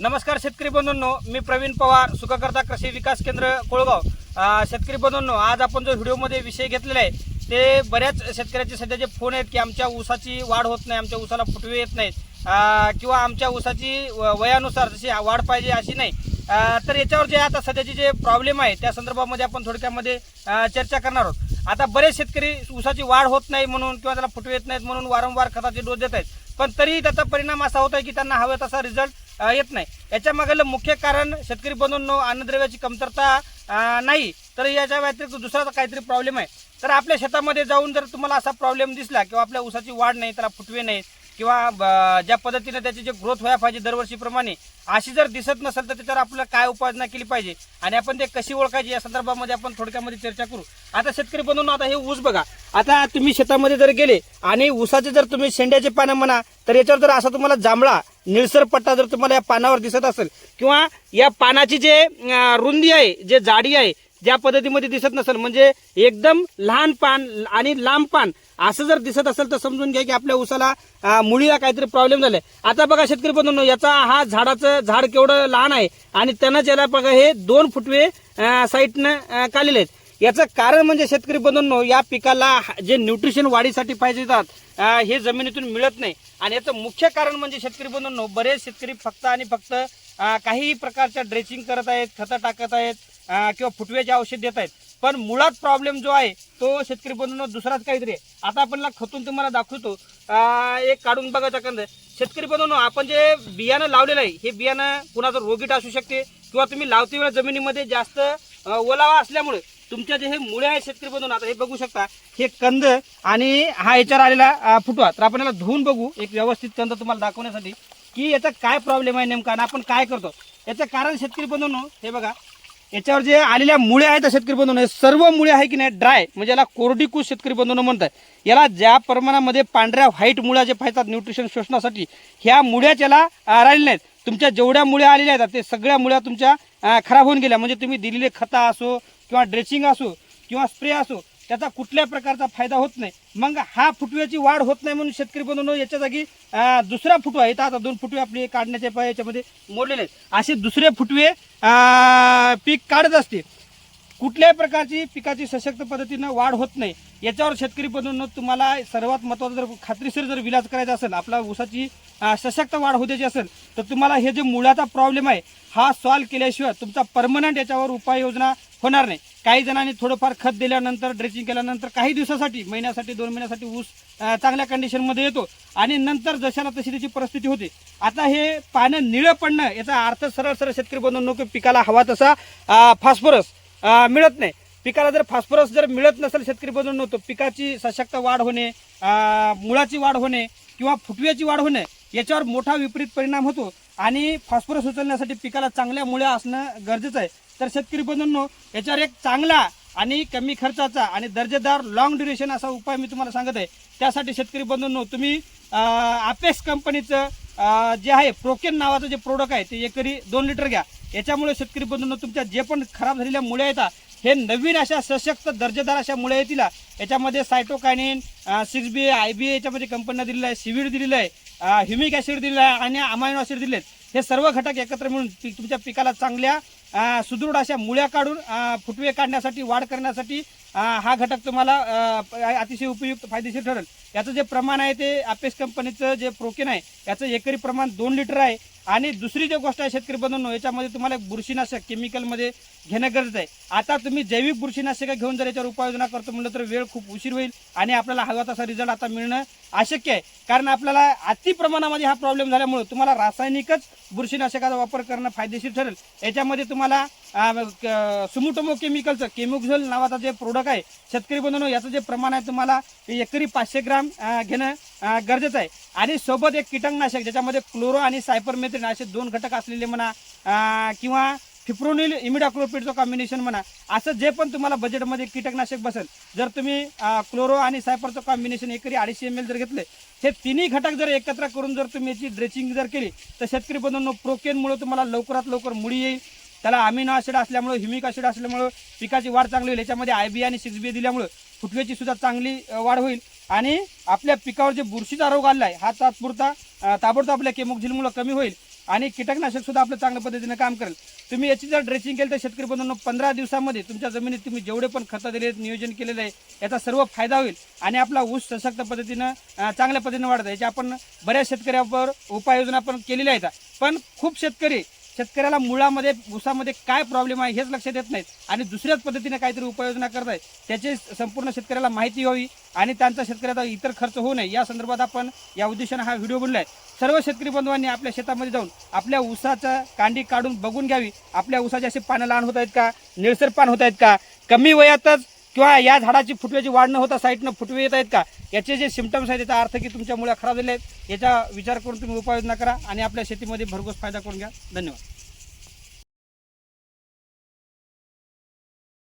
नमस्कार शेतकरी बंधूंनो मी प्रवीण पवार सुखकर्ता कृषी विकास केंद्र कोळगाव. शेतकरी बंधूंनो आज आपण जो व्हिडिओमध्ये विषय घेतलेला आहे ते बऱ्याच शेतकऱ्याचे सध्याचे फोन आहेत की आमच्या ऊसाची वाढ होत नाही आमच्या ऊसाला फुटवे येत नाहीत किंवा आमच्या ऊसाची व- वयानुसार जशी वाढ पाहिजे अशी नाही. तर याच्यावर जे आता सध्याचे जे प्रॉब्लेम आहे त्या संदर्भामध्ये आपण थोडक्यामध्ये चर्चा करणार आहोत. आता बरेच शेतकरी ऊसाची वाढ होत नाही म्हणून किंवा त्याला फुटवे येत नाहीत म्हणून वारंवार खताचे डोस देत आहेत. पण तरीही त्याचा परिणाम असा होत आहे की त्यांना हवा तसा रिझल्ट येत नाही. याच्या मागलं मुख्य कारण शेतकरी बंधूंनो अन्नद्रव्याची कमतरता नाही. तर याच्या व्यतिरिक्त दुसरा काहीतरी प्रॉब्लेम आहे. तर आपल्या शेतामध्ये जाऊन जर तुम्हाला असा प्रॉब्लेम दिसला किंवा आपल्या ऊसाची वाढ नाही त्याला फुटवे नाही किंवा ब- ज्या पद्धतीने त्याची जे ग्रोथ व्हायला पाहिजे दरवर्षीप्रमाणे अशी जर दिसत नसेल तर त्याच्यावर आपल्याला काय उपाययोजना केली पाहिजे? आणि आपण ते कशी ओळखायची? या संदर्भामध्ये आपण थोडक्यामध्ये चर्चा करू. आता शेतकरी बनवून आता हे ऊस बघा. आता तुम्ही शेतामध्ये जर गेले आणि ऊसाचे जर तुम्ही शेंड्याचे पानं म्हणा तर याच्यावर जर असा तुम्हाला जांभळा निळसर पट्टा जर तुम्हाला या पानावर दिसत असेल किंवा या पानाची जे रुंदी आहे जे जाडी आहे ज्या पद्धतीमध्ये दिसत नसेल म्हणजे एकदम लहान पान आणि लांब पान असं जर दिसत असेल तर समजून घ्या की आपल्या ऊसाला मुळीला काहीतरी प्रॉब्लेम झालाय. आता बघा शेतकरी बंधूंनो याचा हा झाडाचं झाड केवढं लहान आहे आणि त्यांना ज्याला बघा हे दोन फुटवे साईडनं काढलेले आहेत. याचं कारण म्हणजे शेतकरी बंधूंनो या पिकाला जे न्यूट्रिशन वाढीसाठी पाहिजे जातात हे जमिनीतून मिळत नाही. आणि याचं मुख्य कारण म्हणजे शेतकरी बंधूंनो बरेच शेतकरी फक्त आणि फक्त काहीही काही प्रकारच्या ड्रेसिंग करत आहेत खतं टाकत आहेत किंवा फुटव्याचे औषध देत आहेत. पण मुळात प्रॉब्लेम जो आहे तो शेतकरी बंधूंनो दुसराच काहीतरी आहे. आता आपण खतून तुम्हाला दाखवतो. एक काढून बघायचा कंद शेतकरी बंधूंनो आपण जे बियाणं लावलेलं आहे हे बियाणं कुणाचं रोगीट असू शकते किंवा तुम्ही लावते वेळा जमिनीमध्ये जास्त ओलावा असल्यामुळे तुमच्या जे हे मुळे आहेत शेतकरी बंधून आता हे बघू शकता. हे कंद आणि हा याच्यावर आलेला फुटवा. तर आपण याला धुवून बघू एक व्यवस्थित कंद तुम्हाला दाखवण्यासाठी की याचा काय प्रॉब्लेम आहे नेमका आणि आपण काय करतो. याचं कारण शेतकरी बंधून हे बघा. याच्यावर जे आलेल्या मुळे आहेत शेतकरी बंधून सर्व मुळे आहे की नाही ड्राय म्हणजे याला कोरडीकूस शेतकरी बंधून म्हणतात. याला ज्या प्रमाणामध्ये पांढऱ्या व्हाईट मुळ्या जे पाहतात न्यूट्रिशन शोषणासाठी ह्या मुळ्याच याला अं, राहिलेल्या नाहीत. तुमच्या जेवढ्या मुळ्या आलेल्या आहेत ते सगळ्या मुळ्या तुमच्या खराब होऊन गेल्या. म्हणजे तुम्ही दिलेले खता असो किंवा ड्रेसिंग असो किंवा स्प्रे असो त्याचा कुठल्या प्रकारचा फायदा होत नाही. मग हा फुटव्याची वाढ होत नाही म्हणून शेतकरी बंधूंनो याच्या जागी दुसरा फुटवा येतात आता दोन फुटवे आपले काढण्याचे पाय याच्यामध्ये मोडलेले आहेत. असे दुसरे फुटवे पीक काढत असते कुठल्याही प्रकारची पिकाची सशक्त पद्धतीनं वाढ होत नाही. याच्यावर शेतकरी बंधूंनो तुम्हाला सर्वात महत्त्वाचं जर खात्रीशीर जर विलाज करायचा असेल आपला ऊसाची सशक्त वाढ होऊ द्यायची असेल तर तुम्हाला हे जे मुळाचा प्रॉब्लेम आहे हा सॉल्व्ह केल्याशिवाय तुमचा परमनंट याच्यावर उपाययोजना होणार नाही. काही जणांनी थोडंफार खत दिल्यानंतर ड्रेसिंग केल्यानंतर काही दिवसासाठी महिन्यासाठी दोन महिन्यासाठी ऊस चांगल्या कंडिशनमध्ये येतो. आणि नंतर जशाला तशी त्याची परिस्थिती होते. आता हे पानं निळं पडणं याचा अर्थ सरळ सरळ शेतकरी बनवून की पिकाला हवा तसा फॉस्फरस मिळत नाही. पिकाला जर फॉस्फरस जर मिळत नसेल शेतकरी बनवून नव्हतं पिकाची सशक्त वाढ होणे मुळाची वाढ होणे किंवा फुटव्याची वाढ होणे याच्यावर मोठा विपरीत परिणाम होतो आणि फॉस्फरस उचलण्यासाठी पिकाला चांगल्या मुळ्या असणं गरजेचं आहे. तर शेतकरी बंधूंनो याच्यावर एक चांगला आणि कमी खर्चाचा आणि दर्जेदार लॉंग ड्युरेशन असा उपाय मी तुम्हाला सांगत आहे. त्यासाठी शेतकरी बंधूंनो तुम्ही आपेस कंपनीचं जे आहे प्रोकेन नावाचं जे प्रोडक्ट आहे ते एकरी दोन लिटर घ्या. याच्यामुळे शेतकरी बंधूंनो तुमच्या जे पण खराब झालेल्या मुळ्या येतात हे नवीन अशा सशक्त दर्जेदार अशा मुळे येतील. याच्यामध्ये cytokinin six B I B याच्यामध्ये कंपनीनं दिलेलं आहे सिविड दिलेलं आहे. ह्युमिक ॲसिड दिलं आहे आणि अमायनो ॲसिड दिलेत. हे सर्व घटक एकत्र मिळून पी- तुमच्या पिकाला चांगल्या सुदृढ अशा मुळ्या काढून फुटवे काढण्यासाठी वाढ करण्यासाठी हा घटक तुम्हाला अतिशय उपयुक्त फायदेशीर ठरेल. याचं जे प्रमाण आहे ते अपेस कंपनीचं जे प्रोकेन आहे याचं एकरी प्रमाण दोन लिटर आहे. आणि दुसरी जी गोष्ट आहे शेतकरी बंधूंनो याच्यामध्ये तुम्हाला एक बुरशीनाशक केमिकलमध्ये घेणं गरजेचं आहे. आता तुम्ही जैविक बुरशीनाशक घेऊन जर याच्यावर उपाययोजना करतो म्हणलं तर वेळ खूप उशीर होईल आणि आपल्याला हवा तसा रिझल्ट आता मिळणं अशक्य आहे. कारण आपल्याला अति प्रमाणामध्ये हा प्रॉब्लेम झाल्यामुळे तुम्हाला रासायनिकच बुरशीनाशकाचा वापर करणं फायदेशीर ठरेल. याच्यामध्ये तुम्हाला सुमुटोमो केमिकलचं केमोक्झल नावाचा जे प्रोडक्ट आहे शेतकरी बंधूंनो याचं जे प्रमाण आहे तुम्हाला एकरी पाचशे ग्राम घेणं गरजेचं आहे. आणि सोबत एक कीटकनाशक ज्याच्यामध्ये क्लोरो आणि सायपरमेथ्रिन असे दोन घटक असलेले म्हणा किंवा फिप्रोनिल इमिडाक्लोपिडचं कॉम्बिनेशन म्हणा असं जे पण तुम्हाला बजेटमध्ये कीटकनाशक बसेल जर तुम्ही क्लोरो आणि सायपरचं कॉम्बिनेशन एकरी अडीचशे एम एल जर घेतले हे तिन्ही घटक जर एकत्र करून जर तुम्ही याची ड्रेसिंग जर केली तर शेतकरी बंधूंनो प्रोकेनमुळे तुम्हाला लवकरात लवकर मुळी येईल. त्याला अमिनो ॲसिड असल्यामुळं ह्युमिक ॲसिड असल्यामुळं पिकाची वाढ चांगली होईल. याच्यामध्ये आय बी आणि सिक्स बी दिल्यामुळं फुटव्याची सुद्धा चांगली वाढ होईल. आणि आपल्या पिकावर जे बुरशीचा रोग आला आहे हा तात्पुरता ताबडतोब आपल्या केमोक्झिलमुळे कमी होईल आणि कीटकनाशक सुद्धा आपलं चांगल्या पद्धतीने काम करेल. तुम्ही याची जर ड्रेसिंग केलं तर शेतकरी बंधूंनो पंधरा दिवसामध्ये तुमच्या जमिनीत तुम्ही जेवढे पण खतं दिले आहेत, नियोजन केलेलं आहे याचा सर्व फायदा होईल आणि आपला ऊस सशक्त पद्धतीनं चांगल्या पद्धतीने वाढत आहे. याच्या आपण बऱ्याच शेतकऱ्यावर उपाययोजना पण केलेल्या आहेत. पण खूप शेतकरी शेतकऱ्याला मुळामध्ये ऊसामध्ये काय प्रॉब्लेम आहे हेच लक्षात येत नाहीत. आणि दुसऱ्याच पद्धतीने काहीतरी उपाययोजना करत आहेत. त्याची संपूर्ण शेतकऱ्याला माहिती व्हावी आणि त्यांचा शेतकऱ्याचा इतर खर्च होऊ नये. या संदर्भात आपण या उद्देशाने हा व्हिडिओ बनलाय. सर्व शेतकरी बंधवांनी आपल्या शेतामध्ये जाऊन आपल्या ऊसाचा कांडी काढून बघून घ्यावी. आपल्या ऊसाचे असे पानं लहान होत आहेत का? निळसर पान होत आहेत का? कमी वयातच किंवा या झाडाची फुटव्याची वाढ न होता साईडनं फुटवे येत आहेत का? याचे जे सिमटम्स आहेत याचा अर्थ की तुमच्या मुळ्या खराब झाले आहेत याचा विचार करून तुम्ही उपाययोजना करा आणि आपल्या शेतीमध्ये भरघोस फायदा करून घ्या. धन्यवाद.